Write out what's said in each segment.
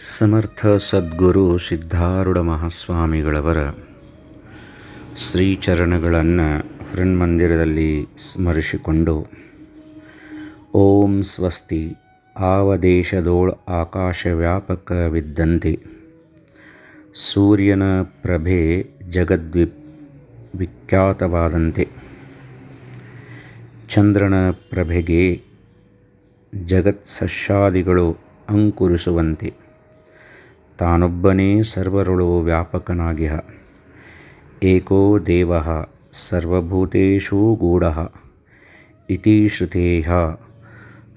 ಸಮರ್ಥ ಸದ್ಗುರು ಸಿದ್ಧಾರೂಢ ಮಹಾಸ್ವಾಮಿಗಳವರ ಶ್ರೀಚರಣಗಳನ್ನು ಹೃನ್ಮಂದಿರದಲ್ಲಿ ಸ್ಮರಿಸಿಕೊಂಡು, ಓಂ ಸ್ವಸ್ತಿ ಆವ ದೇಶದೋಳ್ ಆಕಾಶ ವ್ಯಾಪಕವಿದ್ದಂತೆ ಸೂರ್ಯನ ಪ್ರಭೆ ಜಗದ್ವಿ ವಿಖ್ಯಾತವಾದಂತೆ ಚಂದ್ರನ ಪ್ರಭೆಗೆ ಜಗತ್ಸಸ್ಯಾದಿಗಳು ಅಂಕುರಿಸುವಂತೆ. ತಾನೊಬ್ಬನೇ ಸರ್ವರುಳು ವ್ಯಾಪಕನಾಗಿಹ ಏಕೋ ದೇವ ಸರ್ವಭೂತೇಷು ಗೂಢ. ಇತಿ ಶ್ರುತೇಹ.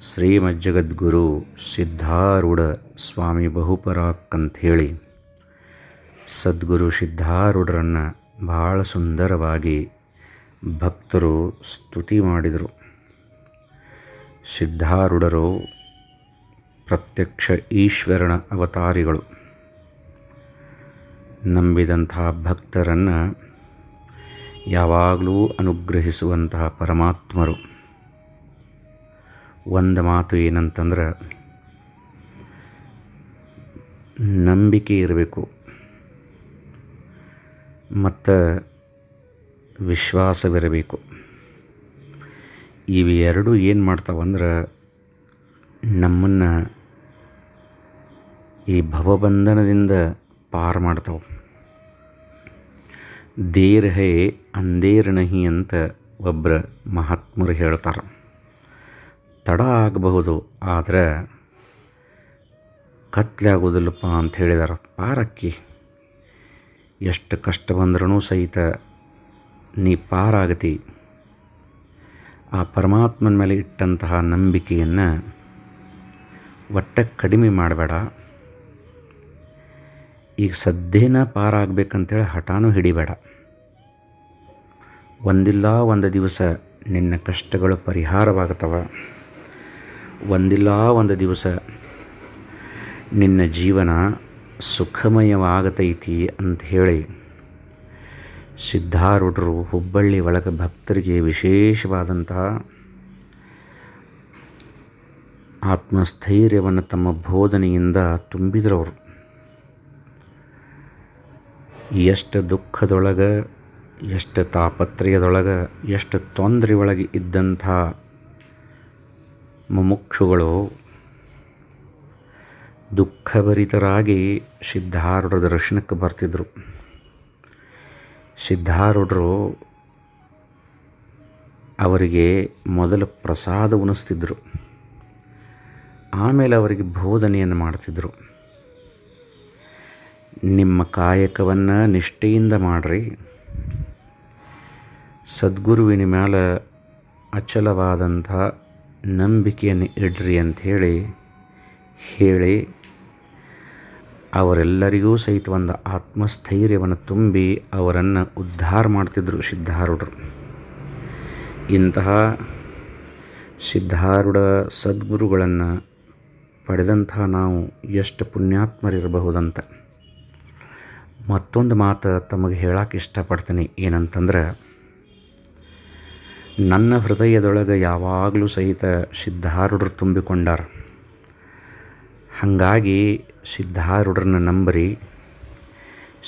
ಶ್ರೀಮಜ್ಜಗದ್ಗುರು ಸಿದ್ಧಾರೂಢ ಸ್ವಾಮಿ ಬಹುಪರಾಕ್ ಅಂಥೇಳಿ ಸದ್ಗುರು ಸಿದ್ಧಾರೂಢರನ್ನು ಭಾಳ ಸುಂದರವಾಗಿ ಭಕ್ತರು ಸ್ತುತಿ ಮಾಡಿದರು. ಸಿದ್ಧಾರೂಢರು ಪ್ರತ್ಯಕ್ಷ ಈಶ್ವರನ ಅವತಾರಿಗಳು. ನಂಬಿದಂತಹ ಭಕ್ತರನ್ನು ಯಾವಾಗಲೂ ಅನುಗ್ರಹಿಸುವಂತಹ ಪರಮಾತ್ಮರು. ಒಂದು ಮಾತು ಏನಂತಂದ್ರೆ, ನಂಬಿಕೆ ಇರಬೇಕು. ಮತ್ತು ವಿಶ್ವಾಸವಿರಬೇಕು. ಇವೆರಡು ಏನು ಮಾಡ್ತಾವಂದ್ರೆ ನಮ್ಮನ್ನು ಈ ಭವಬಂಧನದಿಂದ ಪಾರು ಮಾಡ್ತಾವೆ. ದೇರ್ ಹೇ ಅಂದೇರ್ ನಹಿ ಅಂತ ಒಬ್ಬರು ಮಹಾತ್ಮರು ಹೇಳ್ತಾರೆ. ತಡ ಆಗಬಹುದು, ಆದರೆ ಕತ್ಲೆ ಆಗೋದಿಲ್ಲಪ್ಪ ಅಂತ ಹೇಳಿದಾರೆ. ಪಾರಕ್ಕಿ, ಎಷ್ಟು ಕಷ್ಟ ಬಂದ್ರೂ ಸಹಿತ ನೀ ಪಾರಾಗತಿ ಆ ಪರಮಾತ್ಮನ ಮೇಲೆ ಇಟ್ಟಂತಹ ನಂಬಿಕೆಯನ್ನು ಒಟ್ಟ ಕಡಿಮೆ ಮಾಡಬೇಡ. ಈಗ ಸದ್ಯನ ಪಾರಾಗಬೇಕಂತೇಳಿ ಹಠಾನೂ ಹಿಡಿಬೇಡ. ಒಂದಿಲ್ಲ ಒಂದು ದಿವಸ ನಿನ್ನ ಕಷ್ಟಗಳು ಪರಿಹಾರವಾಗ್ತವೆ ಒಂದಿಲ್ಲ ಒಂದು ದಿವಸ ನಿನ್ನ ಜೀವನ ಸುಖಮಯವಾಗತೈತಿ ಅಂತ ಹೇಳಿ ಸಿದ್ಧಾರೂಢರು ಹುಬ್ಬಳ್ಳಿ ಒಳಗೆ ಭಕ್ತರಿಗೆ ವಿಶೇಷವಾದಂತಹ ಆತ್ಮಸ್ಥೈರ್ಯವನ್ನು ತಮ್ಮ ಬೋಧನೆಯಿಂದ ತುಂಬಿದ್ರವರು. ಎಷ್ಟು ದುಃಖದೊಳಗೆ, ಎಷ್ಟು ತಾಪತ್ರಯದೊಳಗೆ, ಎಷ್ಟು ತೊಂದರೆ ಒಳಗೆ ಇದ್ದಂಥ ಮುಮುಕ್ಷುಗಳು ದುಃಖಭರಿತರಾಗಿ ಸಿದ್ಧಾರೂಢರ ದರ್ಶನಕ್ಕೆ ಬರ್ತಿದ್ದರು ಸಿದ್ಧಾರೂಢರು ಅವರಿಗೆ ಮೊದಲು ಪ್ರಸಾದ ಉಣಿಸ್ತಿದ್ರು. ಆಮೇಲೆ ಅವರಿಗೆ ಬೋಧನೆಯನ್ನು ಮಾಡ್ತಿದ್ದರು ನಿಮ್ಮ ಕಾಯಕವನ್ನು ನಿಷ್ಠೆಯಿಂದ ಮಾಡಿರಿ. ಸದ್ಗುರುವಿನ ಮೇಲೆ ಅಚಲವಾದಂಥ ನಂಬಿಕೆಯನ್ನು ಇಡ್ರಿ ಅಂಥೇಳಿ ಹೇಳಿ ಅವರೆಲ್ಲರಿಗೂ ಸಹಿತ ಒಂದು ಆತ್ಮಸ್ಥೈರ್ಯವನ್ನು ತುಂಬಿ ಅವರನ್ನು ಉದ್ಧಾರ ಮಾಡ್ತಿದ್ದರು ಸಿದ್ಧಾರೂಢರು. ಇಂತಹ ಸಿದ್ಧಾರೂಢ ಸದ್ಗುರುಗಳನ್ನು ಪಡೆದಂಥ ನಾವು ಎಷ್ಟು ಪುಣ್ಯಾತ್ಮರಿರಬಹುದಂತ. ಮತ್ತೊಂದು ಮಾತು ತಮಗೆ ಹೇಳಕ್ಕೆ ಇಷ್ಟಪಡ್ತೀನಿ ಏನಂತಂದ್ರೆ, ನನ್ನ ಹೃದಯದೊಳಗೆ ಯಾವಾಗಲೂ ಸಹಿತ ಸಿದ್ಧಾರೂಢರು ತುಂಬಿಕೊಂಡಾರ. ಹಾಗಾಗಿ ಸಿದ್ಧಾರೂಢರನ್ನ ನಂಬರಿ,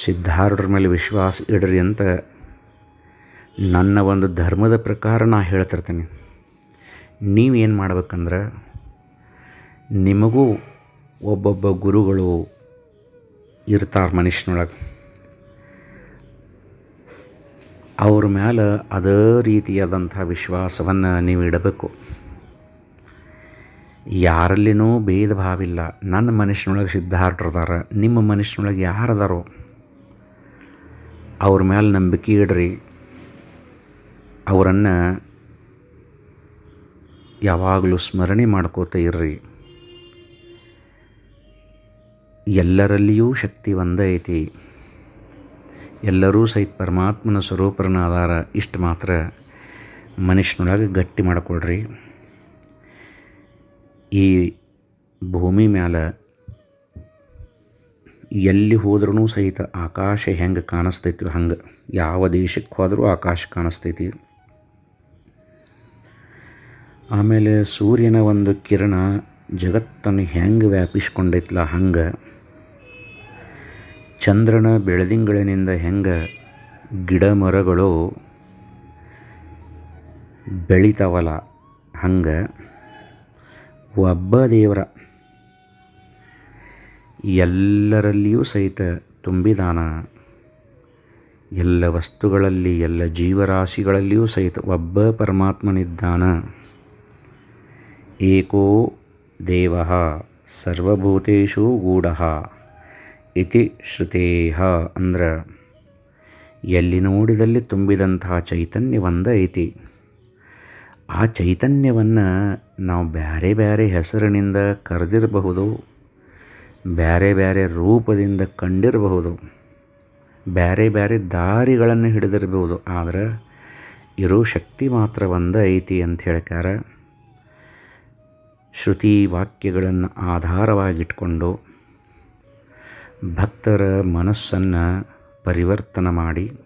ಸಿದ್ಧಾರೂಢರ ಮೇಲೆ ವಿಶ್ವಾಸ ಇಡ್ರಿ ಅಂತ ನನ್ನ ಒಂದು ಧರ್ಮದ ಪ್ರಕಾರ ನಾ ಹೇಳ್ತಿರ್ತೀನಿ. ನೀವೇನು ಮಾಡ್ಬೇಕಂದ್ರೆ, ನಿಮಗೂ ಒಬ್ಬೊಬ್ಬ ಗುರುಗಳು ಇರ್ತಾರೆ ಮನುಷ್ಯನೊಳಗೆ. ಅವ್ರ ಮೇಲೆ ಅದೇ ರೀತಿಯಾದಂಥ ವಿಶ್ವಾಸವನ್ನು ನೀವು ಇಡಬೇಕು. ಯಾರಲ್ಲಿನೂ ಭೇದ ಭಾವಿಲ್ಲ ನನ್ನ ಮನುಷ್ಯನೊಳಗೆ ಸಿದ್ಧಾರ್ಥರದಾರ. ನಿಮ್ಮ ಮನುಷ್ಯನೊಳಗೆ ಯಾರದಾರೋ ಅವ್ರ ಮೇಲೆ ನಂಬಿಕೆ ಇಡ್ರಿ. ಅವರನ್ನು ಯಾವಾಗಲೂ ಸ್ಮರಣೆ ಮಾಡ್ಕೋತ ಇರ್ರಿ. ಎಲ್ಲರಲ್ಲಿಯೂ ಶಕ್ತಿ ಒಂದೇ ಐತಿ. ಎಲ್ಲರೂ ಸಹಿತ ಪರಮಾತ್ಮನ ಸ್ವರೂಪರನ್ನ ಆಧಾರ ಇಷ್ಟು ಮಾತ್ರ ಮನುಷ್ಯನೊಳಗೆ ಗಟ್ಟಿ ಮಾಡಿಕೊಡ್ರಿ ಈ ಭೂಮಿ ಮ್ಯಾಲ ಎಲ್ಲಿ ಹೋದ್ರೂ ಸಹಿತ ಆಕಾಶ ಹೆಂಗೆ ಕಾಣಿಸ್ತೈತಿ, ಹಂಗೆ ಯಾವ ದೇಶಕ್ಕೆ ಹೋದರೂ ಆಕಾಶ ಕಾಣಿಸ್ತೈತಿ. ಆಮೇಲೆ ಸೂರ್ಯನ ಒಂದು ಕಿರಣ ಜಗತ್ತನ್ನು ಹೆಂಗೆ ವ್ಯಾಪಿಸ್ಕೊಂಡೈತಲ್ಲ ಹಂಗೆ ಚಂದ್ರನ ಬೆಳದಿಂಗಳಿನಿಂದ ಹೆಂಗೆ ಗಿಡ ಮರಗಳು ಬೆಳಿತಾವಲ್ಲ ಹಂಗೆ ಒಬ್ಬ ದೇವರ ಎಲ್ಲರಲ್ಲಿಯೂ ಸಹಿತ ತುಂಬಿದಾನ. ಎಲ್ಲ ವಸ್ತುಗಳಲ್ಲಿ, ಎಲ್ಲ ಜೀವರಾಶಿಗಳಲ್ಲಿಯೂ ಸಹಿತ ಒಬ್ಬ ಪರಮಾತ್ಮನಿದ್ದಾನ. ಏಕೋ ದೇವ ಸರ್ವಭೂತೇಶು ಗೂಢ. ಇತಿ ಶ್ರುತೇಹ ಅಂದ್ರೆ, ಎಲ್ಲಿ ನೋಡಿದಲ್ಲಿ ತುಂಬಿದಂತಹ ಚೈತನ್ಯವೊಂದ ಐತಿ ಆ ಚೈತನ್ಯವನ್ನು ನಾವು ಬೇರೆ ಬೇರೆ ಹೆಸರಿನಿಂದ ಕರೆದಿರಬಹುದು ಬೇರೆ ಬೇರೆ ರೂಪದಿಂದ ಕಂಡಿರಬಹುದು ಬೇರೆ ಬೇರೆ ದಾರಿಗಳನ್ನು ಹಿಡಿದಿರಬಹುದು, ಆದರೆ ಇರೋ ಶಕ್ತಿ ಮಾತ್ರ ಒಂದ ಐತಿ ಅಂತ ಹೇಳ್ಕಾರ ಶ್ರುತಿ ವಾಕ್ಯಗಳನ್ನು ಆಧಾರವಾಗಿಟ್ಕೊಂಡು ಭಕ್ತರ ಮನಸ್ಸನ್ನು ಪರಿವರ್ತನೆ ಮಾಡಿ.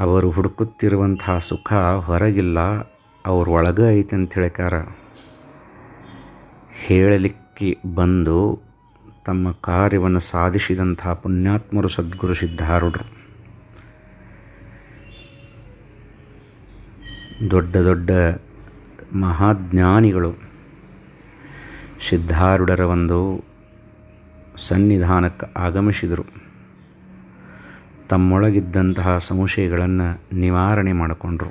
ಅವರು ಹುಡುಕುತ್ತಿರುವಂತಹ ಸುಖ ಹೊರಗಿಲ್ಲ, ಅವ್ರ ಒಳಗೆ ಐತೆ ಅಂತ ಹೇಳಿಕಾರ ಹೇಳಲಿಕ್ಕೆ ಬಂದು ತಮ್ಮ ಕಾರ್ಯವನ್ನು ಸಾಧಿಸಿದಂಥ ಪುಣ್ಯಾತ್ಮರು ಸದ್ಗುರು ಸಿದ್ಧಾರೂಢರು. ದೊಡ್ಡ ದೊಡ್ಡ ಮಹಾಜ್ಞಾನಿಗಳು ಸಿದ್ಧಾರುಡರ ಒಂದು ಸನ್ನಿಧಾನಕ್ಕೆ ಆಗಮಿಸಿದರು. ತಮ್ಮೊಳಗಿದ್ದಂತಹ ಸಂಶಯಗಳನ್ನು ನಿವಾರಣೆ ಮಾಡಿಕೊಂಡ್ರು.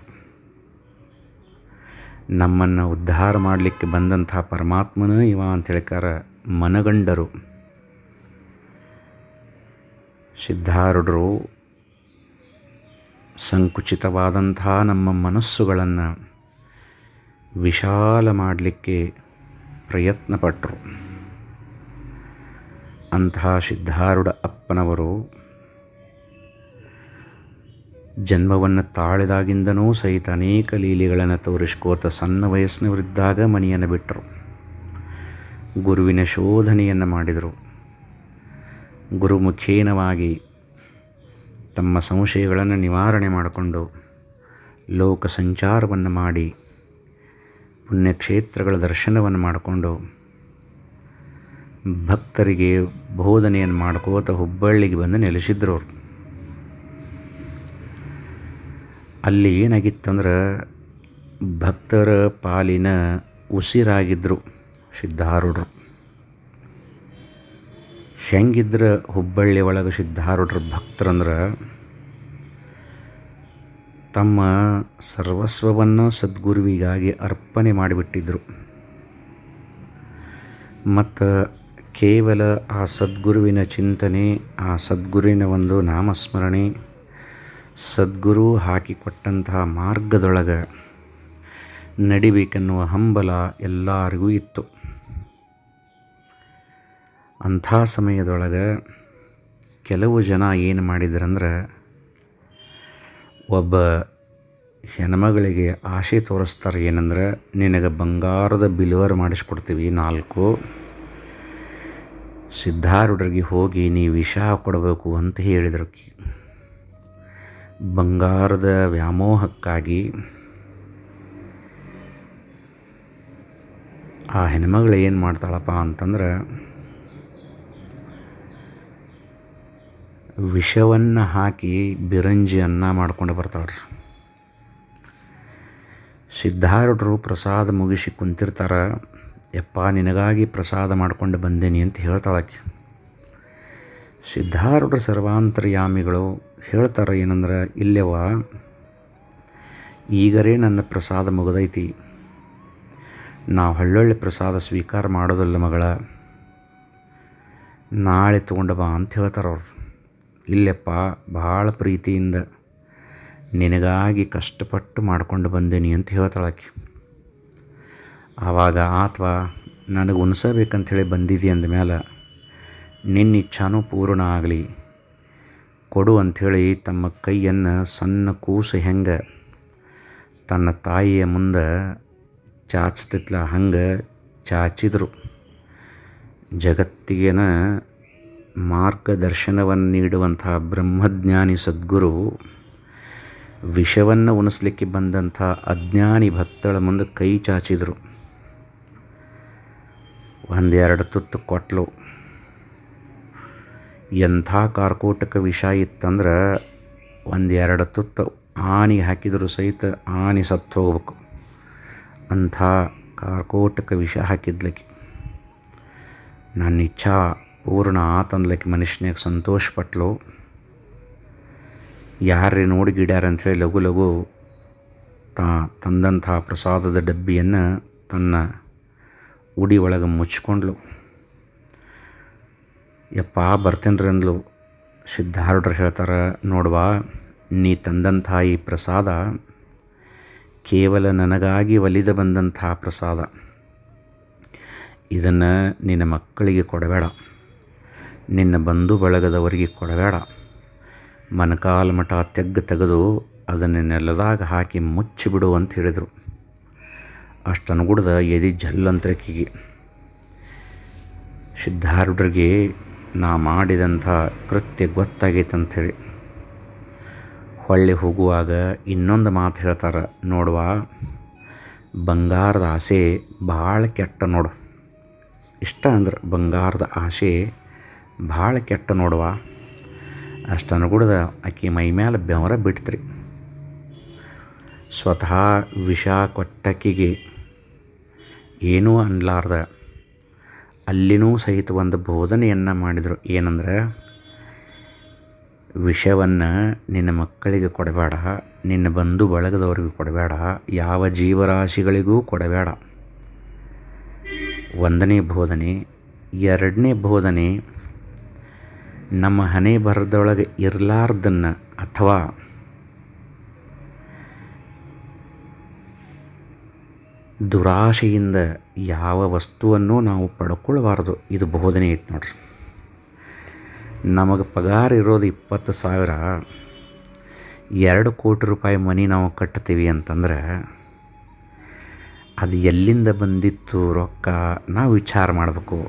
ನಮ್ಮನ್ನು ಉದ್ಧಾರ ಮಾಡಲಿಕ್ಕೆ ಬಂದಂತಹ ಪರಮಾತ್ಮನೇ ಇವ ಅಂತ ಹೇಳ್ಕಾರ ಮನಗಂಡರು. ಸಿದ್ಧಾರೂಢರು ಸಂಕುಚಿತವಾದಂತಹ ನಮ್ಮ ಮನಸ್ಸುಗಳನ್ನು ವಿಶಾಲ ಮಾಡಲಿಕ್ಕೆ ಪ್ರಯತ್ನಪಟ್ಟರು ಅಂತಹ ಸಿದ್ಧಾರೂಢ ಅಪ್ಪನವರು ಜನ್ಮವನ್ನು ತಾಳಿದಾಗಿಂದನೂ ಸಹಿತ ಅನೇಕ ಲೀಲೆಗಳನ್ನು ತೋರಿಸ್ಕೋತ ಸಣ್ಣ ವಯಸ್ಸಿನವರಿದ್ದಾಗ ಮನೆಯನ್ನು ಬಿಟ್ಟರು. ಗುರುವಿನ ಶೋಧನೆಯನ್ನು ಮಾಡಿದರು. ಗುರುಮುಖೇನವಾಗಿ ತಮ್ಮ ಸಂಶಯಗಳನ್ನು ನಿವಾರಣೆ ಮಾಡಿಕೊಂಡು ಲೋಕ ಸಂಚಾರವನ್ನು ಮಾಡಿ ಪುಣ್ಯಕ್ಷೇತ್ರಗಳ ದರ್ಶನವನ್ನು ಮಾಡಿಕೊಂಡು ಭಕ್ತರಿಗೆ ಬೋಧನೆಯನ್ನು ಮಾಡ್ಕೋತ ಹುಬ್ಬಳ್ಳಿಗೆ ಬಂದು ನೆಲೆಸಿದ್ರು ಅವರು. ಅಲ್ಲಿ ಏನಾಗಿತ್ತಂದ್ರೆ ಭಕ್ತರ ಪಾಲಿನ ಉಸಿರಾಗಿದ್ದರು ಸಿದ್ಧಾರೂಢರು. ಹೆಂಗಿದ್ರೆ ಹುಬ್ಬಳ್ಳಿ ಒಳಗೆ ಸಿದ್ಧಾರೂಢರು ಭಕ್ತರಂದ್ರೆ ತಮ್ಮ ಸರ್ವಸ್ವವನ್ನು ಸದ್ಗುರುವಿಗಾಗಿ ಅರ್ಪಣೆ ಮಾಡಿಬಿಟ್ಟಿದ್ರು. ಮತ್ತು ಕೇವಲ ಆ ಸದ್ಗುರುವಿನ ಚಿಂತನೆ, ಆ ಸದ್ಗುರುವಿನ ಒಂದು ನಾಮಸ್ಮರಣೆ, ಸದ್ಗುರು ಹಾಕಿಕೊಟ್ಟಂತಹ ಮಾರ್ಗದೊಳಗೆ ನಡಿಬೇಕೆನ್ನುವ ಹಂಬಲ ಎಲ್ಲರಿಗೂ ಇತ್ತು. ಅಂಥ ಸಮಯದೊಳಗೆ ಕೆಲವು ಜನ ಏನು ಮಾಡಿದ್ರಂದ್ರೆ ಒಬ್ಬ ಹೆಣ್ಮಗಳಿಗೆ ಆಸೆ ತೋರಿಸ್ತಾರೆ ಏನಂದ್ರೆ, ನಿನಗೆ ಬಂಗಾರದ ಬಿಲ್ವರ್ ಮಾಡಿಸ್ಕೊಡ್ತೀವಿ ನಾಲ್ಕು. ಸಿದ್ಧಾರೂಢರಿಗೆ ಹೋಗಿ ನೀ ವಿಷ ಕೊಡಬೇಕು ಅಂತ ಹೇಳಿದರು. ಬಂಗಾರದ ವ್ಯಾಮೋಹಕ್ಕಾಗಿ ಆ ಹೆಣ್ಮಗಳು ಏನು ಮಾಡ್ತಾಳಪ್ಪ ಅಂತಂದ್ರೆ, ವಿಷವನ್ನು ಹಾಕಿ ಬಿರಂಜಿ ಅನ್ನ ಮಾಡ್ಕೊಂಡು ಬರ್ತಾಳ್ರಿ. ಸಿದ್ಧಾರೂಢರು ಪ್ರಸಾದ ಮುಗಿಸಿ ಕುಂತಿರ್ತಾರ. ಯಪ್ಪ, ನಿನಗಾಗಿ ಪ್ರಸಾದ ಮಾಡ್ಕೊಂಡು ಬಂದೇನಿ ಅಂತ ಹೇಳ್ತಾಳಕ್ಕೆ ಸಿದ್ಧಾರೂಢ ಸರ್ವಾಂತರ್ಯಾಮಿಗಳು ಹೇಳ್ತಾರೆ ಏನಂದ್ರೆ ಇಲ್ಲೆವ ಈಗರೇ ನನ್ನ ಪ್ರಸಾದ ಮುಗಿದೈತಿ. ನಾವು ಹಳ್ಳೊಳ್ಳೆ ಪ್ರಸಾದ ಸ್ವೀಕಾರ ಮಾಡೋದಿಲ್ಲ ಮಗಳ. ನಾಳೆ ತೊಗೊಂಡು ಬಾ ಅಂತ ಹೇಳ್ತಾರೆ ಅವ್ರು. ಇಲ್ಲಪ್ಪ, ಭಾಳ ಪ್ರೀತಿಯಿಂದ ನಿನಗಾಗಿ ಕಷ್ಟಪಟ್ಟು ಮಾಡ್ಕೊಂಡು ಬಂದೇನಿ ಅಂತ ಹೇಳ್ತಾಳಾಕಿ ಆವಾಗ ಆತ್ವ, ನನಗೆ ಉಣಿಸಬೇಕಂಥೇಳಿ ಬಂದಿದ್ದಿ ಅಂದಮೇಲೆ ನಿನ್ನ ಇಚ್ಛಾನೂ ಪೂರ್ಣ ಆಗಲಿ. ಕೊಡು ಅಂಥೇಳಿ ತಮ್ಮ ಕೈಯನ್ನು ಸಣ್ಣ ಕೂಸು ಹೆಂಗೆ, ತನ್ನ ತಾಯಿಯ ಮುಂದೆ ಚಾಚ್ತಿತ್ಲ ಹಂಗೆ ಚಾಚಿದ್ರು. ಜಗತ್ತಿಗೆನ ಮಾರ್ಗದರ್ಶನವನ್ನು ನೀಡುವಂತಹ ಬ್ರಹ್ಮಜ್ಞಾನಿ ಸದ್ಗುರು, ವಿಷವನ್ನು ಉಣಿಸ್ಲಿಕ್ಕೆ ಬಂದಂಥ ಅಜ್ಞಾನಿ ಭಕ್ತಳ ಮುಂದೆ ಕೈ ಚಾಚಿದರು. ಒಂದೆರಡು ತುತ್ತು ಕೊಟ್ಲು. ಎಂಥ ಕಾರ್ಕೋಟಕ ವಿಷ ಇತ್ತಂದ್ರೆ ಒಂದೆರಡು ತುತ್ತು ಆನೆಗೆ ಹಾಕಿದರೂ ಸಹಿತ ಆನೆ ಸತ್ತು ಹೋಗ್ಬೇಕು. ಅಂಥ ಕಾರ್ಕೋಟಕ ವಿಷ ಹಾಕಿದ್ಲಕ್ಕೆ ನನ್ನ ಇಚ್ಛಾ ಪೂರ್ಣ ಆತಂದ್ಲಕ್ಕೆ ಮನುಷ್ಯನಿಗೆ ಸಂತೋಷಪಟ್ಲು ಯಾರೇ ನೋಡಿ ಗಿಡ್ಯಾರ ಅಂಥೇಳಿ ಲಘು ಲಘು ತಾ ತಂದಂಥ ಪ್ರಸಾದದ ಡಬ್ಬಿಯನ್ನು ತನ್ನ ಉಡಿ ಒಳಗೆ ಮುಚ್ಕೊಂಡ್ಲು. ಯಪ್ಪ ಬರ್ತೇನೆ ರೀ ಅಂದ್ಲು. ಸಿದ್ಧಾರೂಢರು ಹೇಳ್ತಾರೆ, ನೋಡ್ವಾ, ನೀ ತಂದಂಥ ಈ ಪ್ರಸಾದ ಕೇವಲ ನನಗಾಗಿ ಒಲಿದು ಬಂದಂಥ ಪ್ರಸಾದ. ಇದನ್ನು ನಿನ್ನ ಮಕ್ಕಳಿಗೆ ಕೊಡಬೇಡ. ನಿನ್ನ ಬಂಧು ಬಳಗದವರಿಗೆ ಕೊಡಬೇಡ. ಮನಕಾಲ ಮಠ ತೆಗ್ಗು ತೆಗೆದು ಅದನ್ನು ನೆಲದಾಗ ಹಾಕಿ ಮುಚ್ಚಿಬಿಡು ಅಂತ ಹೇಳಿದರು. ಅಷ್ಟು ಅನುಗುಡ್ದ ಎದೆ ಜಲ್ಲಂತರಕಿಗೆ ಸಿದ್ಧಾರೂಢರಿಗೆ ನಾ ಮಾಡಿದಂಥ ಕೃತ್ಯ ಗೊತ್ತಾಗೈತೆ ಅಂಥೇಳಿ ಹೊಳ್ಳಿ ಹೋಗುವಾಗ ಇನ್ನೊಂದು ಮಾತು ಹೇಳ್ತಾರೆ, ನೋಡುವ, ಬಂಗಾರದ ಆಸೆ ಭಾಳ ಕೆಟ್ಟ ನೋಡು. ಇಷ್ಟ ಅಂದ್ರೆ ಬಂಗಾರದ ಆಸೆ ಭಾಳ ಕೆಟ್ಟ ನೋಡುವ. ಅಷ್ಟು ಅನುಗುಡ್ದ ಆಕೆ ಮೈ ಮೇಲೆ ಬೆವರ ಬಿಡ್ತ್ರಿ ಸ್ವತಃ ವಿಷ ಕೊಟ್ಟಕ್ಕಿಗೆ ಏನೂ ಅನ್ಲಾರ್ದ. ಅಲ್ಲಿನೂ ಸಹಿತ ಒಂದು ಬೋಧನೆಯನ್ನು ಮಾಡಿದರು. ಏನಂದ್ರೆ, ವಿಷವನ್ನು ನಿನ್ನ ಮಕ್ಕಳಿಗೆ ಕೊಡಬೇಡ, ನಿನ್ನ ಬಂಧು ಬಳಗದವ್ರಿಗೆ ಕೊಡಬೇಡ, ಯಾವ ಜೀವರಾಶಿಗಳಿಗೂ ಕೊಡಬೇಡ. ಒಂದನೇ ಬೋಧನೆ. ಎರಡನೇ ಬೋಧನೆ, ನಮ್ಮ ಹಣೆ ಬರದೊಳಗೆ ಇರಲಾರ್ದನ್ನು ಅಥವಾ ದುರಾಶೆಯಿಂದ ಯಾವ ವಸ್ತುವನ್ನು ನಾವು ಪಡ್ಕೊಳ್ಬಾರ್ದು. ಇದು ಬೋಧನೆ ಐತೆ ನೋಡ್ರಿ. ನಮಗೆ ಪಗಾರ ಇರೋದು ಇಪ್ಪತ್ತು ಸಾವಿರ, ಎರಡು ಕೋಟಿ ರೂಪಾಯಿ ಮನಿ ನಾವು ಕಟ್ತೀವಿ ಅಂತಂದ್ರೆ ಅದು ಎಲ್ಲಿಂದ ಬಂದಿತ್ತು ರೊಕ್ಕ ನಾವು ವಿಚಾರ ಮಾಡಬೇಕು.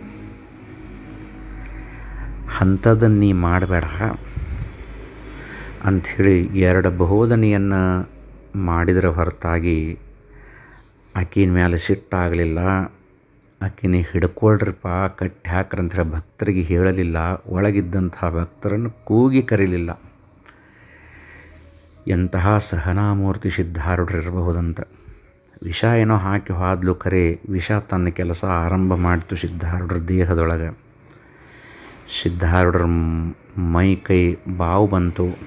ಅಂಥದ್ದನ್ನು ನೀ ಮಾಡಬೇಡ ಅಂಥೇಳಿ ಎರಡು ಬೋಧನೆಯನ್ನು ಮಾಡಿದರ ಹೊರತಾಗಿ ಆಕಿನ ಮ್ಯಾಲೆ ಸಿಟ್ಟಾಗಲಿಲ್ಲ. ಆಕಿನ ಹಿಡ್ಕೊಳ್ರಿಪ್ಪ, ಕಟ್ಟಿ ಹಾಕ್ರಂತ ಭಕ್ತರಿಗೆ ಹೇಳಲಿಲ್ಲ. ಒಳಗಿದ್ದಂತಹ ಭಕ್ತರನ್ನು ಕೂಗಿ ಕರೀಲಿಲ್ಲ. ಎಂತಹ ಸಹನಾಮೂರ್ತಿ ಸಿದ್ಧಾರೂಢರಿರಬಹುದಂತ ವಿಷ ಏನೋ ಹಾಕಿ ಹೋದ್ಲು ಕರೆ ವಿಷ ತನ್ನ ಕೆಲಸ ಆರಂಭ ಮಾಡಿತು ಸಿದ್ಧಾರೂಢರ ದೇಹದೊಳಗೆ. ಸಿದ್ಧಾರೂಢರ ಮೈ ಕೈ ಬಾವು ಬಂತು.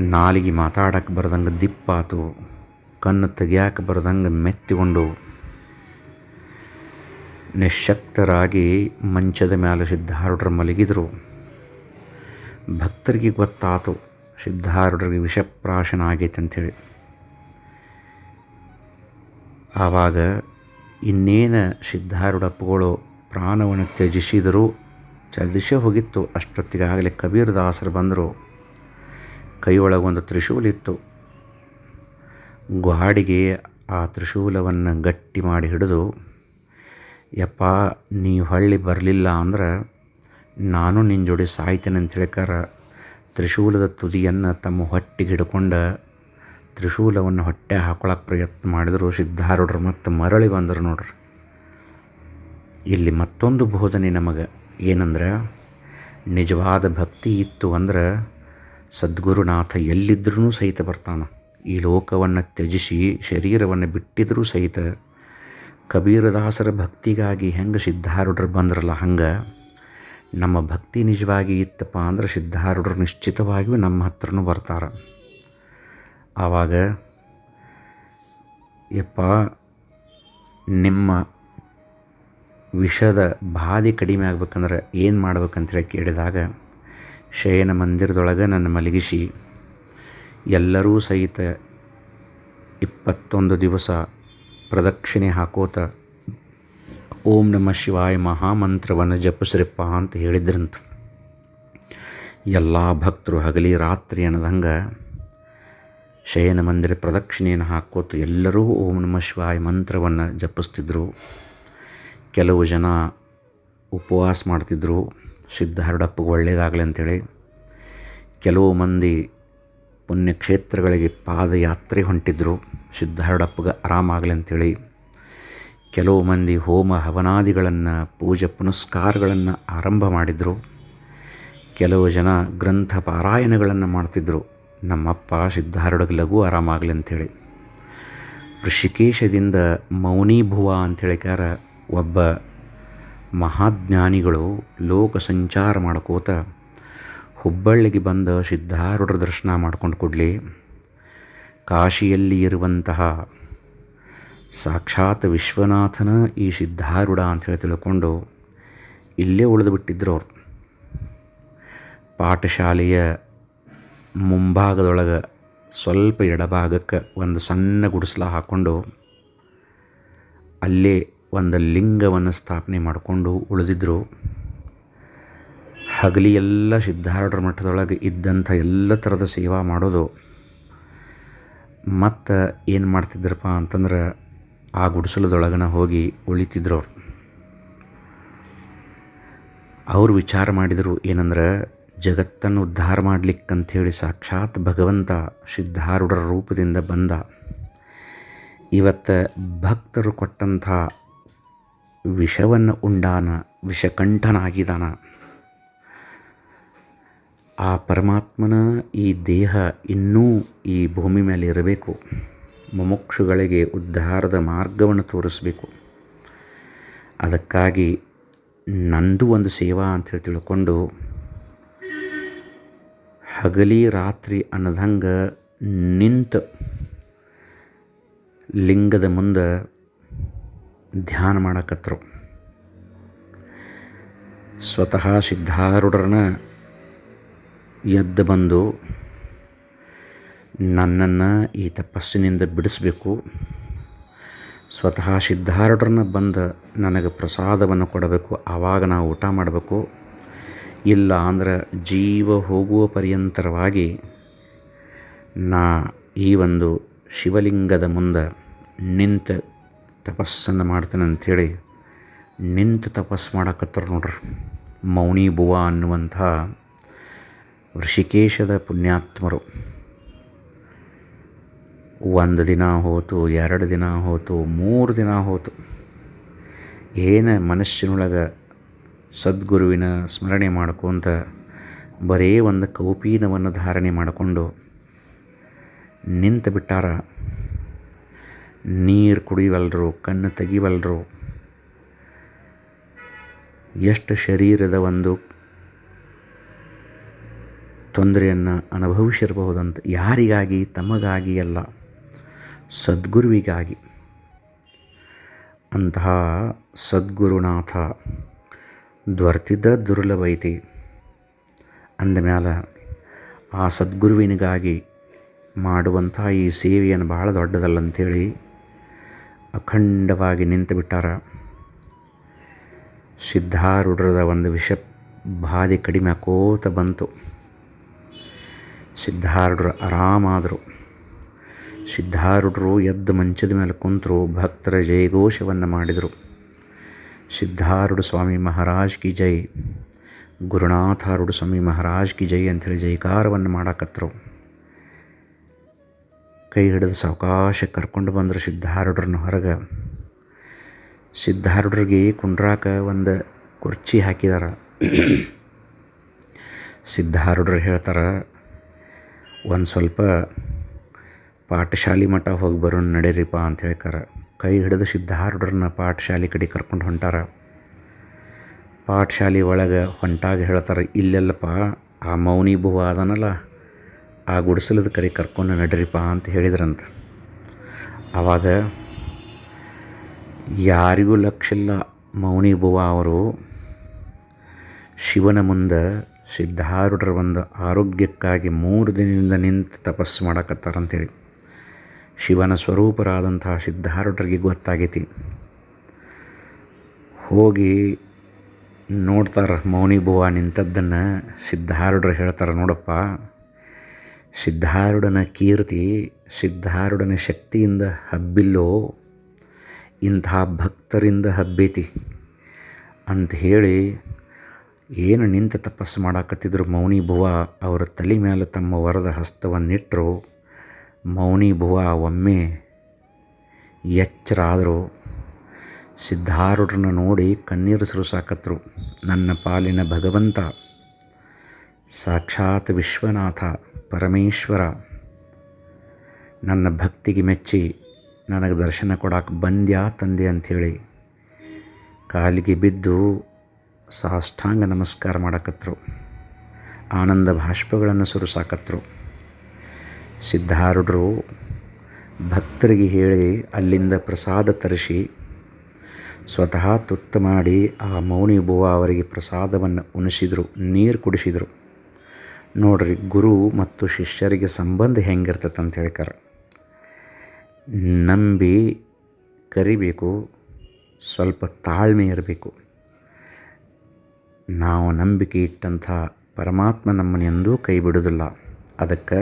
ನಾಲಿಗೆ ಮಾತಾಡಕ್ಕೆ ಬರ್ದಂಗೆ ದಿಪ್ಪಾತು. ಕಣ್ಣು ತೆಗಿಯಾಕೆ ಬರದಂಗೆ ಮೆತ್ತಿಕೊಂಡು ನಿಶಕ್ತರಾಗಿ ಮಂಚದ ಮೇಲೆ ಸಿದ್ಧಾರೂಢರು ಮಲಗಿದರು. ಭಕ್ತರಿಗೆ ಗೊತ್ತಾತು, ಸಿದ್ಧಾರೂಢರಿಗೆ ವಿಷಪ್ರಾಶನ ಆಗೈತೆ ಅಂಥೇಳಿ ಆವಾಗ ಇನ್ನೇನು ಸಿದ್ಧಾರೂಢಪ್ಪಗಳು ಪ್ರಾಣವನ್ನು ತ್ಯಜಿಸಿದರು ಚಲಿಸೇ ಹೋಗಿತ್ತು. ಅಷ್ಟೊತ್ತಿಗಾಗಲೇ ಕಬೀರದಾಸರು ಬಂದರು. ಕೈಯೊಳಗೊಂದು ತ್ರಿಶೂಲಿತ್ತು. ಗ್ವಾಡಿಗೆ ಆ ತ್ರಿಶೂಲವನ್ನು ಗಟ್ಟಿ ಮಾಡಿ ಹಿಡಿದು, ಯಪ್ಪ, ನೀ ಹೊಳ್ಳಿ ಬರಲಿಲ್ಲ ಅಂದ್ರೆ ನಾನು ನಿನ್ನ ಜೋಡಿ ಸಾಯ್ತೇನೆ ಅಂತ ಹೇಳ್ಕಾರ ತ್ರಿಶೂಲದ ತುದಿಯನ್ನು ತಮ್ಮ ಹೊಟ್ಟೆಗೆ ಹಿಡ್ಕೊಂಡು ತ್ರಿಶೂಲವನ್ನು ಹೊಟ್ಟೆ ಹಾಕೊಳಕ್ಕೆ ಪ್ರಯತ್ನ ಮಾಡಿದರು ಸಿದ್ಧಾರೂಢರು ಮತ್ತು ಮರಳಿ ಬಂದರು ನೋಡ್ರಿ. ಇಲ್ಲಿ ಮತ್ತೊಂದು ಬೋಧನೆ ನಮಗೆ. ಏನಂದ್ರೆ, ನಿಜವಾದ ಭಕ್ತಿ ಇತ್ತು ಅಂದ್ರೆ ಸದ್ಗುರುನಾಥ ಎಲ್ಲಿದ್ರೂ ಸಹಿತ ಬರ್ತಾನೆ. ಈ ಲೋಕವನ್ನು ತ್ಯಜಿಸಿ ಶರೀರವನ್ನು ಬಿಟ್ಟಿದ್ರೂ ಸಹಿತ ಕಬೀರದಾಸರ ಭಕ್ತಿಗಾಗಿ ಹೆಂಗೆ ಸಿದ್ಧಾರೂಢರು ಬಂದ್ರಲ್ಲ ಹಂಗೆ, ನಮ್ಮ ಭಕ್ತಿ ನಿಜವಾಗಿ ಇತ್ತಪ್ಪ ಅಂದ್ರೆ ಸಿದ್ಧಾರೂಢರು ನಿಶ್ಚಿತವಾಗಿಯೂ ನಮ್ಮ ಹತ್ರನೂ ಬರ್ತಾರೆ. ಆವಾಗ, ಯಪ್ಪ, ನಿಮ್ಮ ವಿಷದ ಬಾಧೆ ಕಡಿಮೆ ಆಗ್ಬೇಕಂದ್ರೆ ಏನು ಮಾಡ್ಬೇಕಂತೇಳಿ ಕೇಳಿದಾಗ, ಶಯನ ಮಂದಿರದೊಳಗೆ ನನ್ನ ಮಲಗಿಸಿ ಎಲ್ಲರೂ ಸಹಿತ ಇಪ್ಪತ್ತೊಂದು ದಿವಸ ಪ್ರದಕ್ಷಿಣೆ ಹಾಕೋತ ಓಂ ನಮ ಶಿವಾಯ ಮಹಾಮಂತ್ರವನ್ನು ಜಪಿಸ್ರಿಪ್ಪ ಅಂತ ಹೇಳಿದ್ರಂತ. ಎಲ್ಲ ಭಕ್ತರು ಹಗಲಿ ರಾತ್ರಿ ಅನ್ನದಂಗೆ ಶಯನ ಮಂದಿರ ಪ್ರದಕ್ಷಿಣೆಯನ್ನು ಹಾಕೋತು ಎಲ್ಲರೂ ಓಂ ನಮ ಶಿವಾಯ ಮಂತ್ರವನ್ನು ಜಪಿಸ್ತಿದ್ರು. ಕೆಲವು ಜನ ಉಪವಾಸ ಮಾಡ್ತಿದ್ದರು ಸಿದ್ಧಾರೂಢಪ್ಪಗೆ ಒಳ್ಳೆಯದಾಗಲಿ ಅಂಥೇಳಿ ಕೆಲವು ಮಂದಿ ಪುಣ್ಯಕ್ಷೇತ್ರಗಳಿಗೆ ಪಾದಯಾತ್ರೆ ಹೊಂಟಿದ್ರು. ಸಿದ್ಧಾರೂಢಪ್ಪಗೆ ಆರಾಮಾಗಲಿ ಅಂಥೇಳಿ ಕೆಲವು ಮಂದಿ ಹೋಮ ಹವನಾದಿಗಳನ್ನು, ಪೂಜೆ ಪುನಸ್ಕಾರಗಳನ್ನು ಆರಂಭ ಮಾಡಿದರು. ಕೆಲವು ಜನ ಗ್ರಂಥ ಪಾರಾಯಣಗಳನ್ನು ಮಾಡ್ತಿದ್ದರು ನಮ್ಮಪ್ಪ ಸಿದ್ಧಾರೂಢಗೆ ಲಘು ಆರಾಮಾಗಲಿ ಅಂಥೇಳಿ ಋಷಿಕೇಶದಿಂದ ಮೌನೀಭುವ ಅಂಥೇಳಿಕಾರ ಒಬ್ಬ ಮಹಾಜ್ಞಾನಿಗಳು ಲೋಕ ಸಂಚಾರ ಮಾಡ್ಕೋತ ಹುಬ್ಬಳ್ಳಿಗೆ ಬಂದ ಸಿದ್ಧಾರೂಢರ ದರ್ಶನ ಮಾಡ್ಕೊಂಡು ಕೊಡಲಿ, ಕಾಶಿಯಲ್ಲಿ ಇರುವಂತಹ ಸಾಕ್ಷಾತ್ ವಿಶ್ವನಾಥನ ಈ ಸಿದ್ಧಾರೂಢ ಅಂಥೇಳಿ ತಿಳ್ಕೊಂಡು ಇಲ್ಲೇ ಉಳಿದು ಬಿಟ್ಟಿದ್ರು ಅವರು. ಪಾಠಶಾಲೆಯ ಮುಂಭಾಗದೊಳಗೆ ಸ್ವಲ್ಪ ಎಡಭಾಗಕ್ಕೆ ಒಂದು ಸಣ್ಣ ಗುಡಿಸ್ಲ ಹಾಕ್ಕೊಂಡು ಅಲ್ಲೇ ಒಂದು ಲಿಂಗವನ್ನು ಸ್ಥಾಪನೆ ಮಾಡಿಕೊಂಡು ಉಳಿದಿದ್ದರು ಹಗಲಿ ಎಲ್ಲ ಸಿದ್ಧಾರೂಢರ ಮಠದೊಳಗೆ ಇದ್ದಂಥ ಎಲ್ಲ ಥರದ ಸೇವಾ ಮಾಡೋದು. ಮತ್ತು ಏನು ಮಾಡ್ತಿದ್ರಪ್ಪ ಅಂತಂದ್ರೆ ಆ ಗುಡಿಸಲದೊಳಗನ ಹೋಗಿ ಉಳಿತಿದ್ರು ಅವ್ರು. ಅವರು ವಿಚಾರ ಮಾಡಿದರು ಏನಂದ್ರೆ, ಜಗತ್ತನ್ನು ಉದ್ಧಾರ ಮಾಡಲಿಕ್ಕಂಥೇಳಿ ಸಾಕ್ಷಾತ್ ಭಗವಂತ ಸಿದ್ಧಾರೂಢರ ರೂಪದಿಂದ ಬಂದ. ಇವತ್ತು ಭಕ್ತರು ಕೊಟ್ಟಂಥ ವಿಷವನ್ನು ಉಂಡಾನ ವಿಷಕಂಠನಾಗಿದ್ದಾನ ಆ ಪರಮಾತ್ಮನ ಈ ದೇಹ ಇನ್ನೂ ಈ ಭೂಮಿ ಮೇಲೆ ಇರಬೇಕು. ಮುಮುಕ್ಷುಗಳಿಗೆ ಉದ್ಧಾರದ ಮಾರ್ಗವನ್ನು ತೋರಿಸಬೇಕು. ಅದಕ್ಕಾಗಿ ನಂದು ಒಂದು ಸೇವಾ ಅಂತೇಳಿ ತಿಳ್ಕೊಂಡು ಹಗಲಿ ರಾತ್ರಿ ಅನ್ನದಂಗೆ ನಿಂತು ಲಿಂಗದ ಮುಂದೆ ಧ್ಯಾನ ಮಾಡಕತ್ತರು ಸ್ವತಃ ಸಿದ್ಧಾರೂಢರನ್ನ ಎದ್ದು ಬಂದು ನನ್ನನ್ನು ಈ ತಪಸ್ಸಿನಿಂದ ಬಿಡಿಸಬೇಕು. ಸ್ವತಃ ಸಿದ್ಧಾರೂಢರನ್ನ ಬಂದು ನನಗೆ ಪ್ರಸಾದವನ್ನು ಕೊಡಬೇಕು. ಆವಾಗ ನಾವು ಊಟ ಮಾಡಬೇಕು. ಇಲ್ಲ ಅಂದ್ರೆ ಜೀವ ಹೋಗುವ ಪರ್ಯಂತರವಾಗಿ ನಾ ಈ ಒಂದು ಶಿವಲಿಂಗದ ಮುಂದೆ ನಿಂತು ತಪಸ್ಸನ್ನು ಮಾಡ್ತೇನೆ ಅಂಥೇಳಿ ನಿಂತು ತಪಸ್ಸು ಮಾಡಕತ್ತರು ನೋಡ್ರಿ. ಮೌನಿ ಬುವ ಅನ್ನುವಂಥ ಋಷಿಕೇಶದ ಪುಣ್ಯಾತ್ಮರು. ಒಂದು ದಿನ ಹೋತು, ಎರಡು ದಿನ ಹೋತು, ಮೂರು ದಿನ ಹೋತು. ಏನು ಮನಸ್ಸಿನೊಳಗೆ ಸದ್ಗುರುವಿನ ಸ್ಮರಣೆ ಮಾಡ್ಕೊತ ಬರೇ ಒಂದು ಕೌಪೀನವನ್ನು ಧಾರಣೆ ಮಾಡಿಕೊಂಡು ನಿಂತು ಬಿಟ್ಟಾರ. ನೀರು ಕುಡಿವಲ್ರು, ಕಣ್ಣು ತೆಗಿವಲ್ರು. ಎಷ್ಟು ಶರೀರದ ಒಂದು ತೊಂದರೆಯನ್ನು ಅನುಭವಿಸಿರಬಹುದಂತ ಯಾರಿಗಾಗಿ? ತಮಗಾಗಿ ಅಲ್ಲ. ಸದ್ಗುರುವಿಗಾಗಿ. ಅಂತಹ ಸದ್ಗುರುನಾಥ ದ್ವರ್ತಿದ ದುರ್ಲಭೈತಿ. ಅಂದಮ್ಯಾಲ ಆ ಸದ್ಗುರುವಿನಿಗಾಗಿ ಮಾಡುವಂಥ ಈ ಸೇವೆಯನ್ನು ಬಹಳ ದೊಡ್ಡದಲ್ಲ ಅಂಥೇಳಿ ಅಖಂಡವಾಗಿ ನಿಂತು ಬಿಟ್ಟಾರ. ಸಿದ್ಧಾರೂಢರದ ಒಂದು ವಿಷ ಬಾಧೆ ಕಡಿಮೆ ಆಕೋತ ಬಂತು. ಸಿದ್ಧಾರೂಢರು ಆರಾಮಾದರು. ಸಿದ್ಧಾರೂಢರು ಎದ್ದು ಮಂಚದ ಮೇಲೆ ಕುಂತರು, ಭಕ್ತರ ಜಯಘೋಷವನ್ನು ಮಾಡಿದರು. ಸಿದ್ಧಾರೂಢ ಸ್ವಾಮಿ ಮಹಾರಾಜ್ ಕಿ ಜೈ ಗುರುನಾಥಾರೂಢ ಸ್ವಾಮಿ ಮಹಾರಾಜ್ ಕಿ ಜೈ ಅಂಥೇಳಿ ಜೈಕಾರವನ್ನು ಮಾಡಾಕತ್ತರು. ಕೈ ಹಿಡಿದು ಸಾವಕಾಶ ಕರ್ಕೊಂಡು ಬಂದರು ಸಿದ್ಧಾರೂಢರನ್ನ ಹೊರಗೆ. ಸಿದ್ಧಾರೂಢರಿಗೆ ಕುಂಡ್ರಾಕ ಒಂದು ಕುರ್ಚಿ ಹಾಕಿದಾರ. ಸಿದ್ಧಾರೂಢರು ಹೇಳ್ತಾರೆ ಒಂದು ಸ್ವಲ್ಪ ಪಾಠಶಾಲೆ ಮಠ ಹೋಗಿ ಬರೋಣ ನಡೀರಿಪ್ಪ ಅಂತ ಹೇಳ್ಕಾರ. ಕೈ ಹಿಡಿದು ಸಿದ್ಧಾರೂಢರನ್ನ ಪಾಠಶಾಲೆ ಕಡೆ ಕರ್ಕೊಂಡು ಹೊಂಟಾರ. ಪಾಠಶಾಲೆ ಒಳಗೆ ಹೊಂಟಾಗ ಹೇಳ್ತಾರೆ, ಇಲ್ಲೆಲ್ಲಪ್ಪ, ಆ ಮೌನಿ ಭುವ ಅದನಲ್ಲ, ಆ ಗುಡಿಸಲದ ಕಡೆ ಕರ್ಕೊಂಡು ನಡೀರಿಪ್ಪ ಅಂತ ಹೇಳಿದ್ರಂತ. ಆವಾಗ ಯಾರಿಗೂ ಲಕ್ಷಿಲ್ಲ ಮೌನಿ ಭುವ ಅವರು ಶಿವನ ಮುಂದೆ ಸಿದ್ಧಾರೂಢರ ಒಂದು ಆರೋಗ್ಯಕ್ಕಾಗಿ ಮೂರು ದಿನದಿಂದ ನಿಂತು ತಪಸ್ಸು ಮಾಡಕತ್ತಾರಂತೇಳಿ ಶಿವನ ಸ್ವರೂಪರಾದಂತಹ ಸಿದ್ಧಾರೂಢರಿಗೆ ಗೊತ್ತಾಗೈತಿ. ಹೋಗಿ ನೋಡ್ತಾರೆ ಮೌನಿ ಬುವ ನಿಂತದ್ದನ್ನು ಸಿದ್ಧಾರೂಢರು ಹೇಳ್ತಾರೆ ನೋಡಪ್ಪ. ಸಿದ್ಧಾರೂಢನ ಕೀರ್ತಿ ಸಿದ್ಧಾರೂಢನ ಶಕ್ತಿಯಿಂದ ಹಬ್ಬಿಲ್ಲೋ ಇಂತಹ ಭಕ್ತರಿಂದ ಹಬ್ಬೈತಿ. ಅಂತ ಹೇಳಿ ಏನು ನಿಂತು ತಪಸ್ಸು ಮಾಡಾಕತ್ತಿದ್ರು ಮೌನಿ ಭುವ ಅವರ ತಲೆ ಮೇಲೆ ತಮ್ಮ ವರದ ಹಸ್ತವನ್ನಿಟ್ಟರು ಮೌನಿ ಭುವ ಒಮ್ಮೆ ಎಚ್ಚರಾದರು. ಸಿದ್ಧಾರೂಢರನ್ನ ನೋಡಿ ಕಣ್ಣೀರು ಸುರಿಸಾಕತ್ರು. ನನ್ನ ಪಾಲಿನ ಭಗವಂತ, ಸಾಕ್ಷಾತ್ ವಿಶ್ವನಾಥ, ಪರಮೇಶ್ವರ, ನನ್ನ ಭಕ್ತಿಗೆ ಮೆಚ್ಚಿ ನನಗೆ ದರ್ಶನ ಕೊಡಕ್ಕೆ ಬಂದ್ಯಾ ತಂದೆ ಅಂಥೇಳಿ ಕಾಲಿಗೆ ಬಿದ್ದು ಸಾಷ್ಟಾಂಗ ನಮಸ್ಕಾರ ಮಾಡಕತ್ರು. ಆನಂದ ಭಾಷ್ಪಗಳನ್ನು ಸುರಿಸಾಕತ್ರು. ಸಿದ್ಧಾರುಡ್ರು ಭಕ್ತರಿಗೆ ಹೇಳಿ ಅಲ್ಲಿಂದ ಪ್ರಸಾದ ತರಿಸಿ ಸ್ವತಃ ತುತ್ತ ಮಾಡಿ ಆ ಮೌನಿ ಬುವ ಅವರಿಗೆ ಪ್ರಸಾದವನ್ನು ಉಣಿಸಿದರು, ನೀರು ಕುಡಿಸಿದರು. ನೋಡ್ರಿ, ಗುರು ಮತ್ತು ಶಿಷ್ಯರಿಗೆ ಸಂಬಂಧ ಹೆಂಗಿರ್ತೈತೆ ಅಂತ ಹೇಳ್ತಾರೆ ನಂಬಿ ಕರಿಬೇಕು, ಸ್ವಲ್ಪ ತಾಳ್ಮೆ ಇರಬೇಕು. ನಾವು ನಂಬಿಕೆ ಇಟ್ಟಂಥ ಪರಮಾತ್ಮ ನಮ್ಮನ್ನು ಎಂದೂ ಕೈ ಬಿಡೋದಿಲ್ಲ ಅದಕ್ಕೆ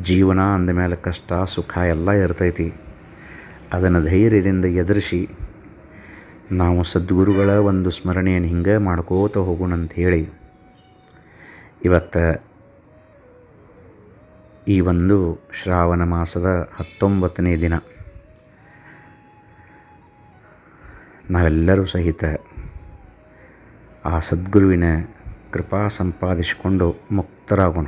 ಜೀವನ ಅಂದಮೇಲೆ ಕಷ್ಟ, ಸುಖ ಎಲ್ಲ ಇರ್ತೈತಿ. ಅದನ್ನು ಧೈರ್ಯದಿಂದ ಎದುರಿಸಿ ನಾವು ಸದ್ಗುರುಗಳ ಒಂದು ಸ್ಮರಣೆಯನ್ನು ಹಿಂಗೆ ಮಾಡ್ಕೋತ ಹೋಗೋಣ ಅಂಥೇಳಿ ಇವತ್ತು ಈ ಒಂದು ಶ್ರಾವಣ ಮಾಸದ ಹತ್ತೊಂಬತ್ತನೇ ದಿನ ನಾವೆಲ್ಲರೂ ಸಹಿತ ಆ ಸದ್ಗುರುವಿನ ಕೃಪಾ ಸಂಪಾದಿಸಿಕೊಂಡು ಮುಕ್ತರಾಗೋಣ.